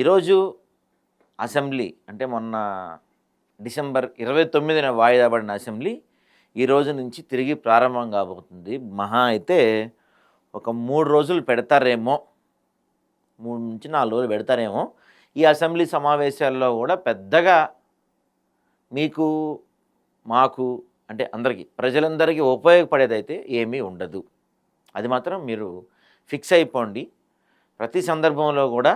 ఈరోజు అసెంబ్లీ అంటే మొన్న డిసెంబర్ ఇరవై తొమ్మిదిన వాయిదా పడిన అసెంబ్లీ ఈ రోజు నుంచి తిరిగి ప్రారంభం కాబోతుంది. మహా అయితే ఒక మూడు రోజులు పెడతారేమో మూడు నుంచి నాలుగు రోజులు పెడతారేమో. ఈ అసెంబ్లీ సమావేశాల్లో కూడా పెద్దగా మీకు మాకు అంటే అందరికీ ప్రజలందరికీ ఉపయోగపడేదైతే ఏమీ ఉండదు. అది మాత్రం మీరు ఫిక్స్ అయిపోండి. ప్రతి సందర్భంలో కూడా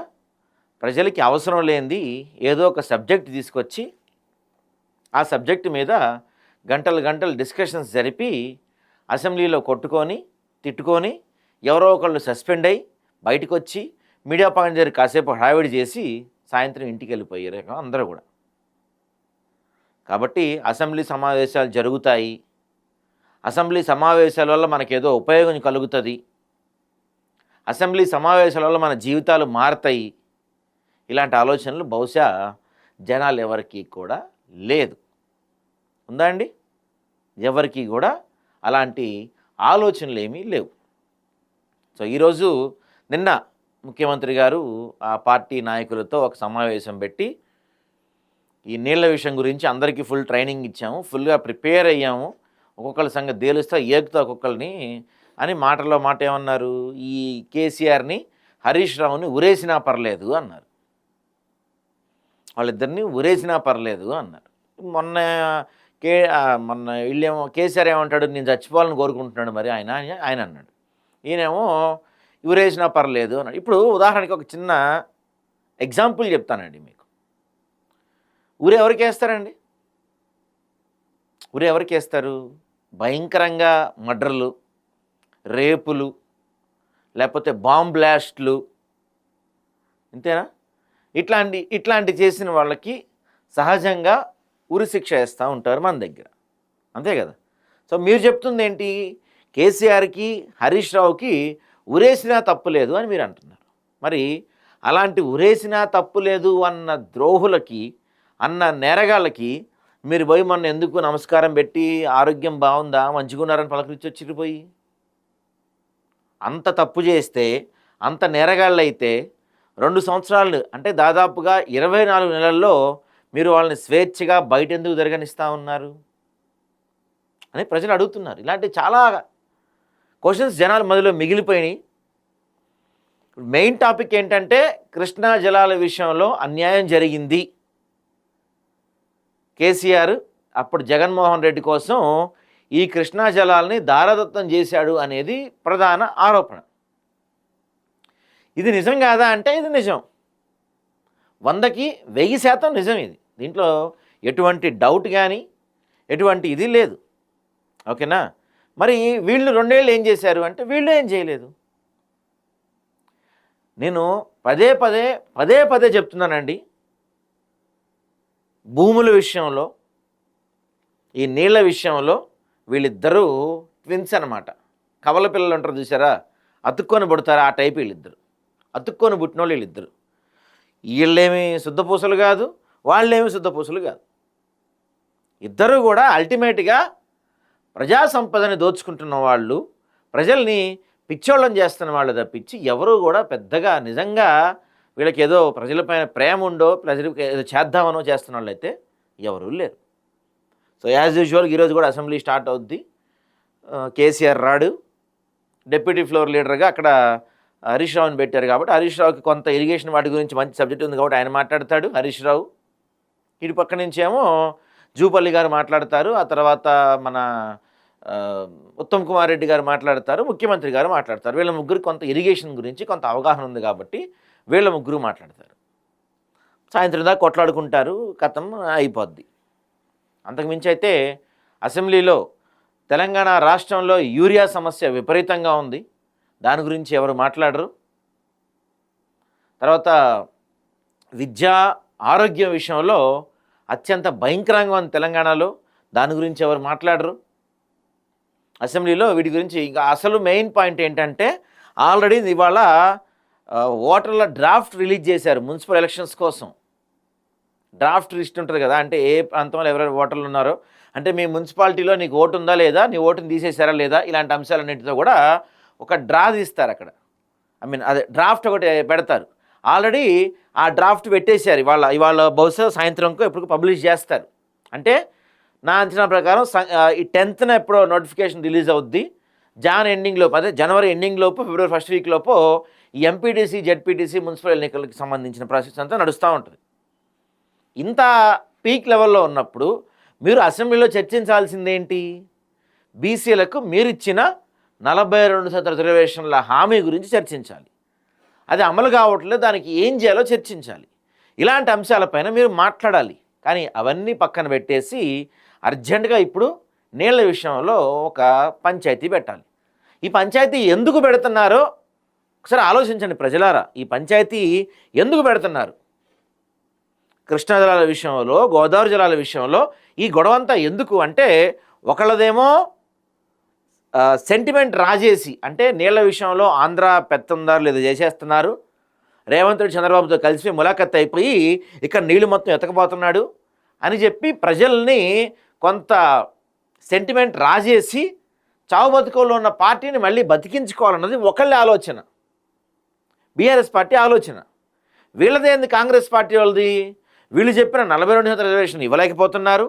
ప్రజలకి అవసరం లేనిది ఏదో ఒక సబ్జెక్ట్ తీసుకొచ్చి ఆ సబ్జెక్ట్ మీద గంటలు గంటలు డిస్కషన్స్ జరిపి అసెంబ్లీలో కొట్టుకొని తిట్టుకొని ఎవరో ఒకళ్ళు సస్పెండ్ అయ్యి బయటకు వచ్చి మీడియా పాయింట్ దగ్గర కాసేపు హడావిడి చేసి సాయంత్రం ఇంటికి వెళ్ళిపోయారు అందరూ కూడా. కాబట్టి అసెంబ్లీ సమావేశాలు జరుగుతాయి. అసెంబ్లీ సమావేశాల వల్ల మనకేదో ఉపయోగం కలుగుతుంది. అసెంబ్లీ సమావేశాల వల్ల మన జీవితాలు మారతాయి. ఇలాంటి ఆలోచనలు బహుశా జనాలు ఎవరికి కూడా లేదు. ఉందా అండి? ఎవరికి కూడా అలాంటి ఆలోచనలు ఏమీ లేవు. సో ఈరోజు నిన్న ముఖ్యమంత్రి గారు ఆ పార్టీ నాయకులతో ఒక సమావేశం పెట్టి ఈ నీళ్ళ విషయం గురించి అందరికీ ఫుల్ ట్రైనింగ్ ఇచ్చాము. ఫుల్గా ప్రిపేర్ అయ్యాము. ఒక్కొక్కరి సంగతి తేలుస్తా ఏకుతా ఒక్కొక్కరిని అని మాటలో మాట ఏమన్నారు ఈ కేసీఆర్ని హరీష్ రావుని ఉరేసినా పర్లేదు అన్నారు. వాళ్ళిద్దరిని ఉరేసినా పర్లేదు అన్నారు. మొన్న కే మొన్న వీళ్ళేమో కేసీఆర్ ఏమంటాడు నేను చచ్చిపోవాలని కోరుకుంటున్నాడు మరి ఆయన ఆయన అన్నాడు. ఈయనేమో ఉరేసినా పర్లేదు అన్నాడు. ఇప్పుడు ఉదాహరణకి ఒక చిన్న ఎగ్జాంపుల్ చెప్తానండి మీకు. ఊరు ఎవరికి వేస్తారండి? ఊరు ఎవరికి వేస్తారు? భయంకరంగా మర్డర్లు రేపులు లేకపోతే బాంబ్ బ్లాస్ట్లు. అంతేనా ఇట్లాంటి ఇట్లాంటి చేసిన వాళ్ళకి సహజంగా ఉరిశిక్ష వేస్తూ ఉంటారు మన దగ్గర. అంతే కదా? సో మీరు చెప్తుంది ఏంటి? కేసీఆర్కి హరీష్ రావుకి ఉరేసినా తప్పు లేదు అని మీరు అంటున్నారు. మరి అలాంటి ఉరేసినా తప్పు లేదు అన్న ద్రోహులకి అన్న నేరగాళ్ళకి మీరు పోయి మొన్న ఎందుకు నమస్కారం పెట్టి ఆరోగ్యం బాగుందా మంచిగున్నారని పలకరించి వచ్చిపోయి అంత తప్పు చేస్తే అంత నేరగాళ్ళైతే రెండు సంవత్సరాలు అంటే దాదాపుగా ఇరవై నాలుగు నెలల్లో మీరు వాళ్ళని స్వేచ్ఛగా బయట ఎందుకు జరగనిస్తూ ఉన్నారు? అని ప్రజలు అడుగుతున్నారు. ఇలాంటి చాలా క్వశ్చన్స్ జనాల మధ్యలో మిగిలిపోయినాయి. మెయిన్ టాపిక్ ఏంటంటే కృష్ణా జలాల విషయంలో అన్యాయం జరిగింది. కేసీఆర్ అప్పుడు జగన్మోహన్ రెడ్డి కోసం ఈ కృష్ణా జలాల్ని దారదత్తం చేశాడు అనేది ప్రధాన ఆరోపణ. ఇది నిజం కాదా అంటే ఇది నిజం. వందకి వెయ్యి శాతం నిజం ఇది. దీంట్లో ఎటువంటి డౌట్ కానీ ఎటువంటి ఇది లేదు. ఓకేనా మరి వీళ్ళు రెండేళ్ళు ఏం చేశారు అంటే వీళ్ళు ఏం చేయలేదు. నేను పదే పదే పదే పదే చెప్తున్నానండి. భూముల విషయంలో ఈ నీళ్ళ విషయంలో వీళ్ళిద్దరూ ట్విన్స్ అనమాట కవల పిల్లలు ఉంటారు చూసారా అతుక్కొని పడతారు ఆ టైప్ వీళ్ళిద్దరు. అతుక్కొని పుట్టిన వాళ్ళు వీళ్ళిద్దరు. వీళ్ళేమి శుద్ధపూసలు కాదు వాళ్ళేమి శుద్ధపూసలు కాదు. ఇద్దరు కూడా అల్టిమేట్గా ప్రజా సంపదని దోచుకుంటున్న వాళ్ళు ప్రజల్ని పిచ్చోళ్ళని చేస్తున్న వాళ్ళు తప్పించి ఎవరు కూడా పెద్దగా నిజంగా వీళ్ళకి ఏదో ప్రజలపైన ప్రేమ ఉండో ప్రజలకి ఏదో చేద్దామనో చేస్తున్న వాళ్ళైతే ఎవరూ లేరు. సో యాజ్ యూజువల్ ఈరోజు కూడా అసెంబ్లీ స్టార్ట్ అవుద్ది. కేసీఆర్ రాడు. డెప్యూటీ ఫ్లోర్ లీడర్గా అక్కడ హరీష్ రావుని పెట్టారు కాబట్టి హరీష్ రావుకి కొంత ఇరిగేషన్ వాటి గురించి మంచి సబ్జెక్ట్ ఉంది కాబట్టి ఆయన మాట్లాడతాడు. హరీష్ రావు ఇటు పక్క నుంచేమో ఏమో జూపల్లి గారు మాట్లాడతారు. ఆ తర్వాత మన ఉత్తమ్ కుమార్ రెడ్డి గారు మాట్లాడతారు. ముఖ్యమంత్రి గారు మాట్లాడతారు. వీళ్ళ ముగ్గురు కొంత ఇరిగేషన్ గురించి కొంత అవగాహన ఉంది కాబట్టి వీళ్ళ ముగ్గురు మాట్లాడతారు. సాయంత్రం దాకా కొట్లాడుకుంటారు. కథం అయిపోద్ది. అంతకుమించి అయితే అసెంబ్లీలో తెలంగాణ రాష్ట్రంలో యూరియా సమస్య విపరీతంగా ఉంది. దాని గురించి ఎవరు మాట్లాడరు. తర్వాత విద్యా ఆరోగ్యం విషయంలో అత్యంత భయంకరంగా ఉంది తెలంగాణలో. దాని గురించి ఎవరు మాట్లాడరు. అసెంబ్లీలో వీటి గురించి ఇంకా అసలు మెయిన్ పాయింట్ ఏంటంటే ఆల్రెడీ ఇవాళ ఓటర్ల డ్రాఫ్ట్ రిలీజ్ చేశారు మున్సిపల్ ఎలక్షన్స్ కోసం. డ్రాఫ్ట్ లిస్ట్ ఉంటుంది కదా అంటే ఏ ప్రాంతంలో ఎవరెవరు ఓటర్లు ఉన్నారో. అంటే మీ మున్సిపాలిటీలో నీకు ఓటు ఉందా లేదా? నీ ఓటుని తీసేశారా లేదా? ఇలాంటి అంశాలన్నింటితో కూడా ఒక డ్రా తీస్తారు అక్కడ. ఐ మీన్ అదే డ్రాఫ్ట్ ఒకటి పెడతారు. ఆల్రెడీ ఆ డ్రాఫ్ట్ పెట్టేశారు. ఇవాళ ఇవాళ బహుశా సాయంత్రంకో ఎప్పుడు పబ్లిష్ చేస్తారు. అంటే నా అంచనా ప్రకారం స- ఈ టెన్త్న ఎప్పుడో నోటిఫికేషన్ రిలీజ్ అవుద్ది. జాన్ ఎండింగ్ లోపు అదే జనవరి ఎండింగ్ లోపు ఫిబ్రవరి ఫస్ట్ వీక్ లోపు ఈ ఎంపీటీసీ జెడ్పీటీసీ మున్సిపల్ ఎన్నికలకు సంబంధించిన ప్రాసెస్ అంతా నడుస్తూ ఉంటుంది. ఇంత పీక్ లెవెల్లో ఉన్నప్పుడు మీరు అసెంబ్లీలో చర్చించాల్సిందేంటి? బీసీలకు మీరిచ్చిన నలభై రెండు శాతం రిజర్వేషన్ల హామీ గురించి చర్చించాలి. అది అమలు కావట్లేదు దానికి ఏం చేయాలో చర్చించాలి. ఇలాంటి అంశాలపైన మీరు మాట్లాడాలి. కానీ అవన్నీ పక్కన పెట్టేసి అర్జెంటుగా ఇప్పుడు నీళ్ళ విషయంలో ఒక పంచాయతీ పెట్టాలి. ఈ పంచాయతీ ఎందుకు పెడుతున్నారో ఒకసారి ఆలోచించండి ప్రజలారా. ఈ పంచాయతీ ఎందుకు పెడుతున్నారు? కృష్ణా జలాల విషయంలో గోదావరి జలాల విషయంలో ఈ గొడవంతా ఎందుకు? అంటే ఒకళ్ళదేమో సెంటిమెంట్ రాజేసి అంటే నీళ్ళ విషయంలో ఆంధ్ర పెత్తందారులు ఇది చేసేస్తున్నారు. రేవంత్ రెడ్డి చంద్రబాబుతో కలిసి ములాఖత్ అయిపోయి ఇక్కడ నీళ్ళు మొత్తం ఎతకపోతున్నాడు అని చెప్పి ప్రజల్ని కొంత సెంటిమెంట్ రాజేసి చావు బతుకుల్లో ఉన్న పార్టీని మళ్ళీ బతికించుకోవాలన్నది ఒకళ్ళ ఆలోచన. బీఆర్ఎస్ పార్టీ ఆలోచన. వీళ్ళదేంది కాంగ్రెస్ పార్టీ వాళ్ళది? వీళ్ళు చెప్పిన నలభై రెండు శాతం రిజర్వేషన్ ఇవ్వలేకపోతున్నారు.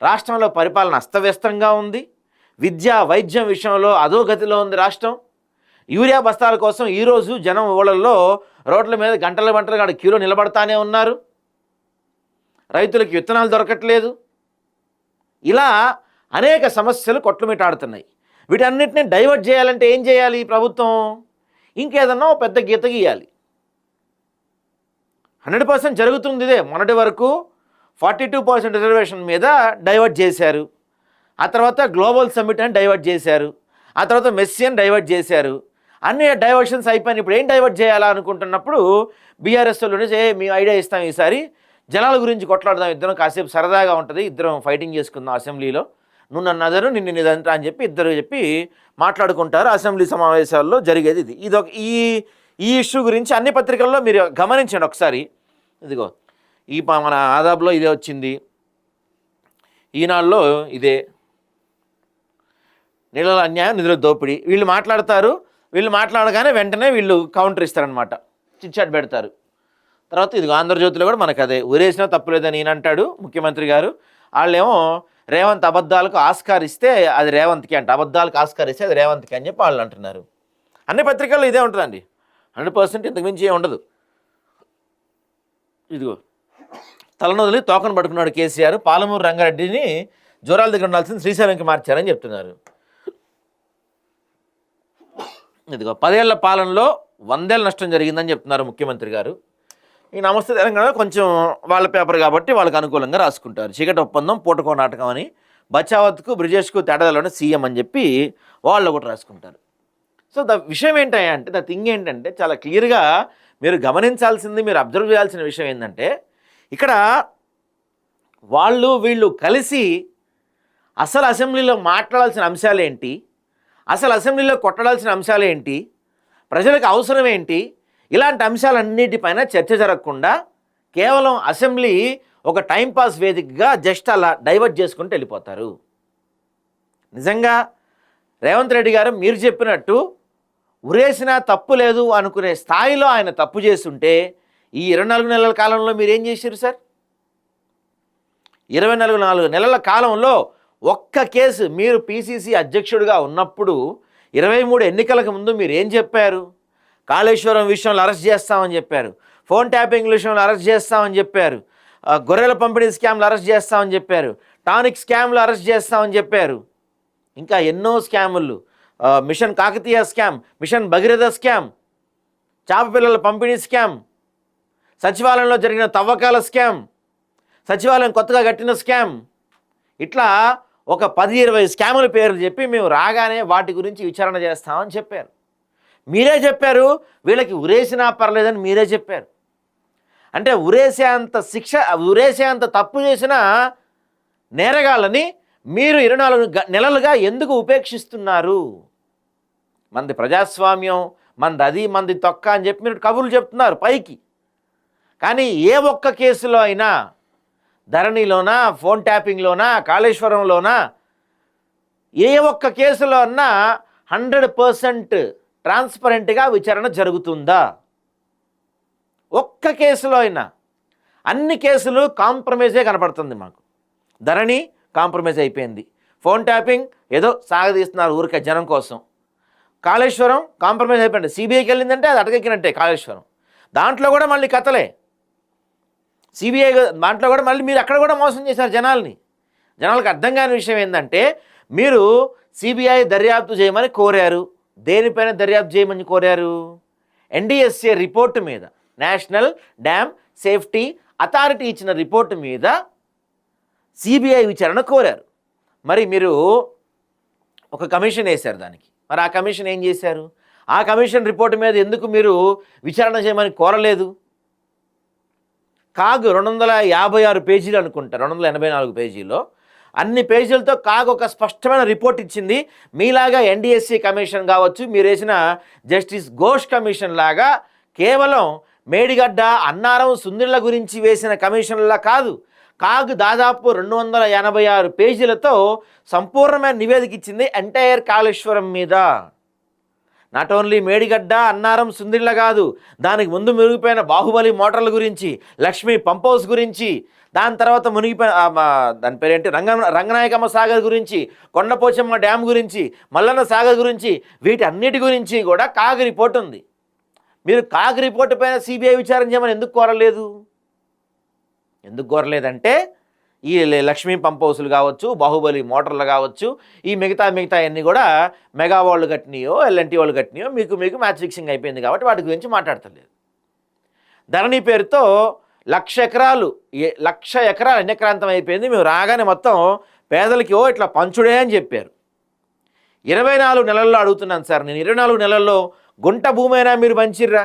రాష్ట్రంలో పరిపాలన అస్తవ్యస్తంగా ఉంది. విద్య వైద్యం విషయంలో అధోగతిలో ఉంది రాష్ట్రం. యూరియా బస్తాల కోసం ఈరోజు జనం ఊళ్ళల్లో రోడ్ల మీద గంటల గంటలు కాడ క్యూలో నిలబడతానే ఉన్నారు. రైతులకు విత్తనాలు దొరకట్లేదు. ఇలా అనేక సమస్యలు కొట్లుమిటాడుతున్నాయి. వీటన్నిటిని డైవర్ట్ చేయాలంటే ఏం చేయాలి ప్రభుత్వం? ఇంకేదన్నా పెద్ద గీత గీయాలి. హండ్రెడ్ పర్సెంట్ జరుగుతుంది ఇదే. మొన్నటి వరకు ఫార్టీ టూ పర్సెంట్ రిజర్వేషన్ మీద డైవర్ట్ చేశారు. ఆ తర్వాత గ్లోబల్ సమ్మిట్ అని డైవర్ట్ చేశారు. ఆ తర్వాత మెస్సీ అని డైవర్ట్ చేశారు. అన్ని డైవర్షన్స్ అయిపోయిన ఇప్పుడు ఏం డైవర్ట్ చేయాలా అనుకుంటున్నప్పుడు బీఆర్ఎస్ వాళ్ళు మీ ఐడియా ఇస్తాం ఈసారి. జనాల గురించి కొట్లాడదాం ఇద్దరం. కాసేపు సరదాగా ఉంటుంది. ఇద్దరం ఫైటింగ్ చేసుకుందాం అసెంబ్లీలో. నువ్వు నన్ను అదరు నిన్ను నిదంతా అని చెప్పి ఇద్దరు చెప్పి మాట్లాడుకుంటారు. అసెంబ్లీ సమావేశాల్లో జరిగేది ఇది. ఇది ఒక ఈ ఈ ఇష్యూ గురించి అన్ని పత్రికల్లో మీరు గమనించండి ఒకసారి. ఇదిగో ఈ ప- మన ఆదాబ్లో ఇదే వచ్చింది. ఈనాడులో ఇదే. నీళ్ళ అన్యాయం నిధుల దోపిడీ. వీళ్ళు మాట్లాడతారు వీళ్ళు మాట్లాడగానే వెంటనే వీళ్ళు కౌంటర్ ఇస్తారనమాట చిట్చాట్ పెడతారు. తర్వాత ఇది ఆంధ్రజ్యోతిలో కూడా మనకు అదే. ఊరేసినా తప్పులేదని ఈయనంటాడు ముఖ్యమంత్రి గారు. వాళ్ళేమో రేవంత్ అబద్ధాలకు ఆస్కారిస్తే అది రేవంత్కి అంట. అబద్ధాలకు ఆస్కారిస్తే అది రేవంత్కి అని చెప్పి వాళ్ళు అంటున్నారు. అన్ని పత్రికల్లో ఇదే ఉంటుందండి. హండ్రెడ్ పర్సెంట్ ఇంతకు మించి ఉండదు. ఇదిగో. తలనొదిలి తోకను పట్టుకున్నాడు కేసీఆర్. పాలమూరు రంగారెడ్డిని జ్వరాల దగ్గర ఉండాల్సింది శ్రీశైలంకి మార్చారని చెప్తున్నారు. ఇదిగో పదేళ్ళ పాలనలో వందేళ్ళ నష్టం జరిగిందని చెప్తున్నారు ముఖ్యమంత్రి గారు. ఈ నమస్తే తెలంగాణ కొంచెం వాళ్ళ పేపర్ కాబట్టి వాళ్ళకి అనుకూలంగా రాసుకుంటారు. చీకటి ఒప్పందం పూటకో నాటకం అని బచావత్కు బ్రిజేష్కు తేడాలోనే సీఎం అని చెప్పి వాళ్ళు కూడా రాసుకుంటారు. సో ద విషయం ఏంటంటే అంటే ద థింగ్ ఏంటంటే చాలా క్లియర్గా మీరు గమనించాల్సింది మీరు అబ్జర్వ్ చేయాల్సిన విషయం ఏంటంటే ఇక్కడ వాళ్ళు వీళ్ళు కలిసి అసలు అసెంబ్లీలో మాట్లాడాల్సిన అంశాలు ఏంటి అసలు అసెంబ్లీలో కొట్టడాల్సిన అంశాలు ఏంటి ప్రజలకు అవసరం ఏంటి ఇలాంటి అంశాలన్నిటిపైన చర్చ జరగకుండా కేవలం అసెంబ్లీ ఒక టైంపాస్ వేదికగా జస్ట్ అలా డైవర్ట్ చేసుకుంటూ వెళ్ళిపోతారు. నిజంగా రేవంత్ రెడ్డి గారు మీరు చెప్పినట్టు ఉరేసినా తప్పు లేదు అనుకునే స్థాయిలో ఆయన తప్పు చేస్తుంటే ఈ ఇరవై నాలుగు నెలల కాలంలో మీరు ఏం చేశారు సార్? ఇరవై నాలుగు నాలుగు నెలల కాలంలో ఒక్క కేసు మీరు పీసీసీ అధ్యక్షుడిగా ఉన్నప్పుడు ఇరవై మూడు ఎన్నికలకు ముందు మీరు ఏం చెప్పారు? కాళేశ్వరం విషయంలో అరెస్ట్ చేస్తామని చెప్పారు. ఫోన్ ట్యాపింగ్ విషయంలో అరెస్ట్ చేస్తామని చెప్పారు. గొర్రెల పంపిణీ స్కామ్లు అరెస్ట్ చేస్తామని చెప్పారు. టానిక్ స్కామ్లు అరెస్ట్ చేస్తామని చెప్పారు. ఇంకా ఎన్నో స్కాములు. Mission Kakatiya scam mission Bhagiratha scam చాపపిల్లల పంపిణీ స్కామ్ సచివాలయంలో జరిగిన తవ్వకాల స్కామ్ సచివాలయం కొత్తగా కట్టిన స్కామ్. ఇట్లా ఒక పది ఇరవై స్కాముల పేర్లు చెప్పి మేము రాగానే వాటి గురించి విచారణ చేస్తామని చెప్పారు. మీరే చెప్పారు వీళ్ళకి ఉరేసినా పర్లేదని మీరే చెప్పారు. అంటే ఉరేసే అంత శిక్ష ఉరేసే అంత తప్పు చేసిన నేరగాళ్ళని మీరు ఇరవై నాలుగు గ- నెలలుగా ఎందుకు ఉపేక్షిస్తున్నారు? మంది ప్రజాస్వామ్యం మంది అది మంది తొక్క అని చెప్పి మీరు కబుర్లు చెప్తున్నారు పైకి. కానీ ఏ ఒక్క కేసులో అయినా ధరణిలోనా ఫోన్ ట్యాపింగ్లోనా కాళేశ్వరంలోనా? ఏ ఒక్క కేసులో అన్నా హండ్రెడ్ పర్సెంట్ ట్రాన్స్పరెంట్గా విచారణ జరుగుతుందా? ఒక్క కేసులో అయినా. అన్ని కేసులు కాంప్రమైజే కనపడుతుంది మాకు. ధరణి కాంప్రమైజ్ అయిపోయింది. ఫోన్ ట్యాపింగ్ ఏదో సాగదీస్తున్నారు ఊరికే జనం కోసం. కాళేశ్వరం కాంప్రమైజ్ అయిపోయింది. సిబిఐకి వెళ్ళిందంటే అది అటకెక్కినట్టే కాళేశ్వరం. దాంట్లో కూడా మళ్ళీ కథలే. సిబిఐ దాంట్లో కూడా మళ్ళీ మీరు అక్కడ కూడా మోసం చేశారు జనాల్ని. జనాలకు అర్థం కాని విషయం ఏంటంటే మీరు సిబిఐ దర్యాప్తు చేయమని కోరారు. దేనిపైన దర్యాప్తు చేయమని కోరారు? ఎన్డిఎస్ఏ రిపోర్టు మీద నేషనల్ డ్యామ్ సేఫ్టీ అథారిటీ ఇచ్చిన రిపోర్టు మీద సిబిఐ విచారణ కోరారు. మరి మీరు ఒక కమిషన్ వేశారు దానికి. మరి ఆ కమిషన్ ఏం చేశారు? ఆ కమిషన్ రిపోర్టు మీద ఎందుకు మీరు విచారణ చేయమని కోరలేదు? కాగు రెండు వందల యాభై ఆరు పేజీలు అనుకుంటా రెండు వందల ఎనభై నాలుగు పేజీలో అన్ని పేజీలతో కాగ్ ఒక స్పష్టమైన రిపోర్ట్ ఇచ్చింది. మీలాగా ఎన్డీఎస్సీ కమిషన్ కావచ్చు మీరు వేసిన జస్టిస్ ఘోష్ కమిషన్ లాగా కేవలం మేడిగడ్డ అన్నారం సుందిళ్ళ గురించి వేసిన కమిషన్లా కాదు. కాగ్ దాదాపు రెండు వందల ఎనభై ఆరు పేజీలతో సంపూర్ణమైన నివేదిక ఇచ్చింది ఎంటైర్ కాళేశ్వరం మీద. నాట్ ఓన్లీ మేడిగడ్డ అన్నారం సుందిళ్ళ కాదు దానికి ముందు మునిగిపోయిన బాహుబలి మోటార్ల గురించి లక్ష్మీ పంప్ హౌస్ గురించి దాని తర్వాత మునిగిపోయిన దాని పేరేంటి? రంగ రంగనాయకమ్మ సాగర్ గురించి కొండపోచమ్మ డ్యామ్ గురించి మల్లన్న సాగర్ గురించి వీటి అన్నిటి గురించి కూడా కాగ్ రిపోర్ట్ ఉంది. మీరు కాగ్ రిపోర్ట్ పైన సిబిఐ విచారణ చేయమని ఎందుకు కోరలేదు? ఎందుకు కోరలేదంటే ఈ లక్ష్మీ పంప్ హౌసులు కావచ్చు బాహుబలి మోటార్లు కావచ్చు ఈ మిగతా మిగతా అన్నీ కూడా మెగా వాళ్ళు కట్టినాయో ఎల్ఎన్టీ వాళ్ళు కట్టినాయో మీకు మీకు మ్యాచ్ ఫిక్సింగ్ అయిపోయింది కాబట్టి వాటి గురించి మాట్లాడతలేదు. ధరణి పేరుతో లక్ష ఎకరాలు లక్ష ఎకరాలు అన్యక్రాంతం అయిపోయింది. మేము రాగానే మొత్తం పేదలకి ఓ ఇట్లా పంచుడే అని చెప్పారు. ఇరవై నాలుగు నెలల్లో అడుగుతున్నాను సార్ నేను. ఇరవై నాలుగు నెలల్లో గుంట భూమి మీరు పంచిర్రా?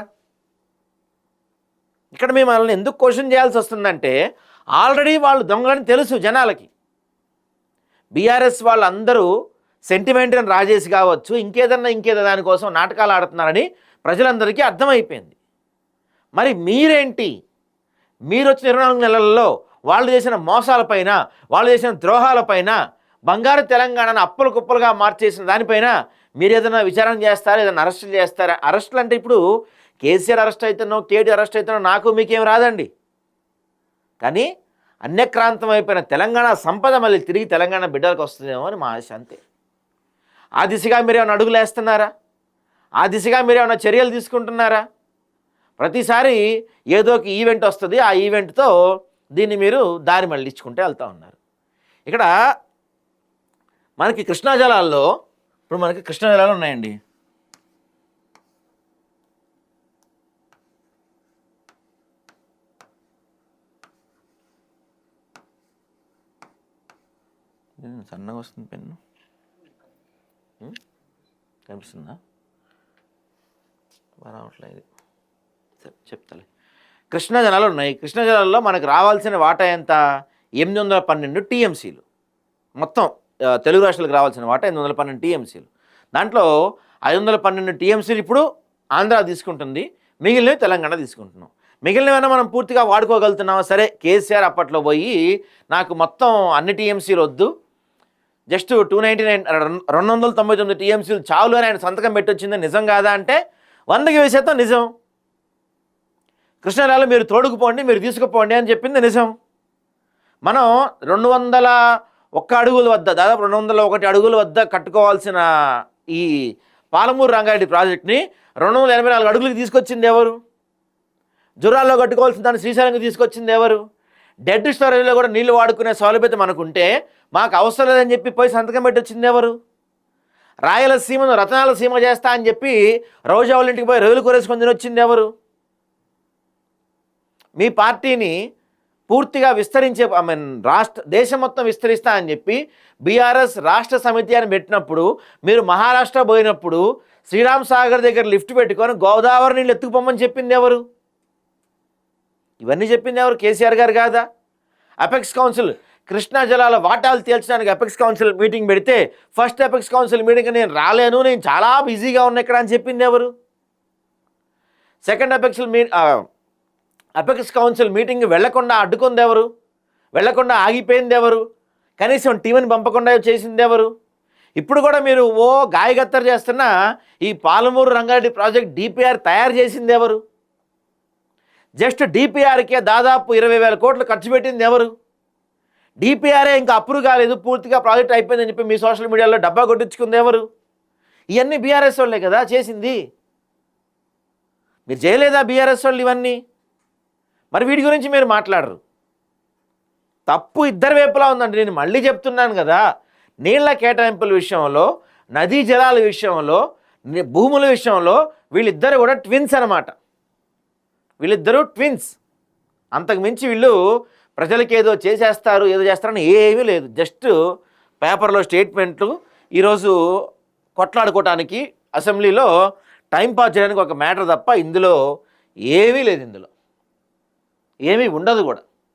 ఇక్కడ మేము వాళ్ళని ఎందుకు క్వశ్చన్ చేయాల్సి వస్తుందంటే ఆల్రెడీ వాళ్ళు దొంగలని తెలుసు జనాలకి. బీఆర్ఎస్ వాళ్ళందరూ సెంటిమెంట్ అని రాజేసి కావచ్చు ఇంకేదన్నా ఇంకేదో దానికోసం నాటకాలు ఆడుతున్నారని ప్రజలందరికీ అర్థమైపోయింది. మరి మీరేంటి? మీరు వచ్చిన ఇరవై నాలుగు నెలల్లో వాళ్ళు చేసిన మోసాలపైన వాళ్ళు చేసిన ద్రోహాలపైన బంగారు తెలంగాణను అప్పులు కుప్పలుగా మార్చేసిన దానిపైన మీరు ఏదైనా విచారణ చేస్తారా? ఏదైనా అరెస్టులు చేస్తారా? అరెస్టులు అంటే ఇప్పుడు కేసీఆర్ అరెస్ట్ అవుతున్నావు కేటీ అరెస్ట్ అవుతున్నావు నాకు మీకేం రాదండి. కానీ అన్యక్రాంతం అయిపోయిన తెలంగాణ సంపద మళ్ళీ తిరిగి తెలంగాణ బిడ్డలకు వస్తుందేమో అని మా ఆశ అంతే. ఆ దిశగా మీరు ఏమైనా అడుగులు వేస్తున్నారా? ఆ దిశగా మీరు ఏమైనా చర్యలు తీసుకుంటున్నారా? ప్రతిసారి ఏదో ఒక ఈవెంట్ వస్తుంది ఆ ఈవెంట్తో దీన్ని మీరు దారి మళ్ళించుకుంటే వెళ్తూ ఉన్నారు. ఇక్కడ మనకి కృష్ణా జలాల్లో ఇప్పుడు మనకి కృష్ణా జలాలు ఉన్నాయండి. సన్నగా వస్తుంది పెన్ను. కనిపిస్తుందా? రావట్లేదు సరే చెప్తలే. కృష్ణా జలాలు ఉన్నాయి. కృష్ణా జలాల్లో మనకు రావాల్సిన వాటా ఎంత? ఎనిమిది వందల పన్నెండు టీఎంసీలు. మొత్తం తెలుగు రాష్ట్రాలకు రావాల్సిన వాటా ఎనిమిది వందల పన్నెండు టీఎంసీలు. దాంట్లో ఐదు వందల పన్నెండు టీఎంసీలు ఇప్పుడు ఆంధ్ర తీసుకుంటుంది. మిగిలినవి తెలంగాణ తీసుకుంటున్నాం. మిగిలినవైనా మనం పూర్తిగా వాడుకోగలుగుతున్నామా? సరే కేసీఆర్ అప్పట్లో పోయి నాకు మొత్తం అన్ని టీఎంసీలు వద్దు. జస్ట్ టూ నైంటీ నైన్ రెండు వందల తొంభై తొమ్మిది టీఎంసీలు చాలు అని ఆయన సంతకం పెట్టొచ్చింది నిజం కాదా అంటే వందకి వేసేస్తాం నిజం. కృష్ణారాలు మీరు తోడుకుపోండి మీరు తీసుకుపోండి అని చెప్పింది నిజం. మనం రెండు వందల ఒక్క అడుగుల వద్ద దాదాపు రెండు వందల ఒకటి అడుగుల వద్ద కట్టుకోవాల్సిన ఈ పాలమూరు రంగారెడ్డి ప్రాజెక్ట్ని రెండు వందల ఎనభై నాలుగు అడుగులకు తీసుకొచ్చింది ఎవరు? జురాల్లో కట్టుకోవాల్సిన దాన్ని శ్రీశైలంకి తీసుకొచ్చింది ఎవరు? డెడ్ స్టోరేజ్లో కూడా నీళ్ళు వాడుకునే సౌలభ్యత మనకుంటే మాకు అవసరం లేదని చెప్పి పోయి సంతకం పెట్టి వచ్చింది ఎవరు రాయలసీమను రతనాల సీమ చేస్తా అని చెప్పి రోజా వాళ్ళ ఇంటికి పోయి రోజులు కూరేసుకొని వచ్చింది ఎవరు? మీ పార్టీని పూర్తిగా విస్తరించే ఐ మీన్ రాష్ట్ర దేశం మొత్తం విస్తరిస్తా అని చెప్పి బీఆర్ఎస్ రాష్ట్ర సమితి అని పెట్టినప్పుడు మీరు మహారాష్ట్ర పోయినప్పుడు శ్రీరామ్ సాగర్ దగ్గర లిఫ్ట్ పెట్టుకొని గోదావరి నీళ్ళు ఎత్తుకుపోమని చెప్పింది ఎవరు? ఇవన్నీ చెప్పింది ఎవరు? కేసీఆర్ గారు కాదా? అపెక్స్ కౌన్సిల్ కృష్ణా జలాల వాటాలు తేల్చడానికి అపెక్స్ కౌన్సిల్ మీటింగ్ పెడితే ఫస్ట్ అపెక్స్ కౌన్సిల్ మీటింగ్ నేను రాలేను నేను చాలా బిజీగా ఉన్నా ఇక్కడ అని చెప్పింది ఎవరు? సెకండ్ అపెక్స్ మీ అపెక్స్ కౌన్సిల్ మీటింగ్ వెళ్ళకుండా అడ్డుకుంది ఎవరు? వెళ్ళకుండా ఆగిపోయింది ఎవరు? కనీసం టీవీని పంపకుండా చేసింది ఎవరు? ఇప్పుడు కూడా మీరు ఓ గాయగత్తర్ చేస్తున్న ఈ పాలమూరు రంగారెడ్డి ప్రాజెక్ట్ డిపిఆర్ తయారు చేసింది ఎవరు? జస్ట్ డిపిఆర్కే దాదాపు ఇరవై వేల కోట్లు ఖర్చు పెట్టింది ఎవరు? డిపిఆర్ఏ ఇంకా అప్రూవ్ కాలేదు పూర్తిగా ప్రాజెక్ట్ అయిపోయిందని చెప్పి మీ సోషల్ మీడియాలో డబ్బా కొట్టించుకుంది ఎవరు? ఇవన్నీ బీఆర్ఎస్ వాళ్ళే కదా చేసింది. మీరు చేయలేదా బీఆర్ఎస్ వాళ్ళు ఇవన్నీ? మరి వీటి గురించి మీరు మాట్లాడరు. తప్పు ఇద్దరు వైపులా ఉందండి నేను మళ్ళీ చెప్తున్నాను కదా. నీళ్ళ కేటాయింపుల విషయంలో నదీ జలాల విషయంలో భూముల విషయంలో వీళ్ళిద్దరు కూడా ట్విన్స్ అన్నమాట. వీళ్ళిద్దరూ ట్విన్స్. అంతకు మించి వీళ్ళు ప్రజలకి ఏదో చేసేస్తారు ఏదో చేస్తారని ఏమీ లేదు. జస్ట్ పేపర్లో స్టేట్మెంట్లు. ఈరోజు కొట్లాడుకోవటానికి అసెంబ్లీలో టైం పాస్ చేయడానికి ఒక మ్యాటర్ తప్ప ఇందులో ఏమీ లేదు ఇందులో. ఏమీ ఉండదు కూడా.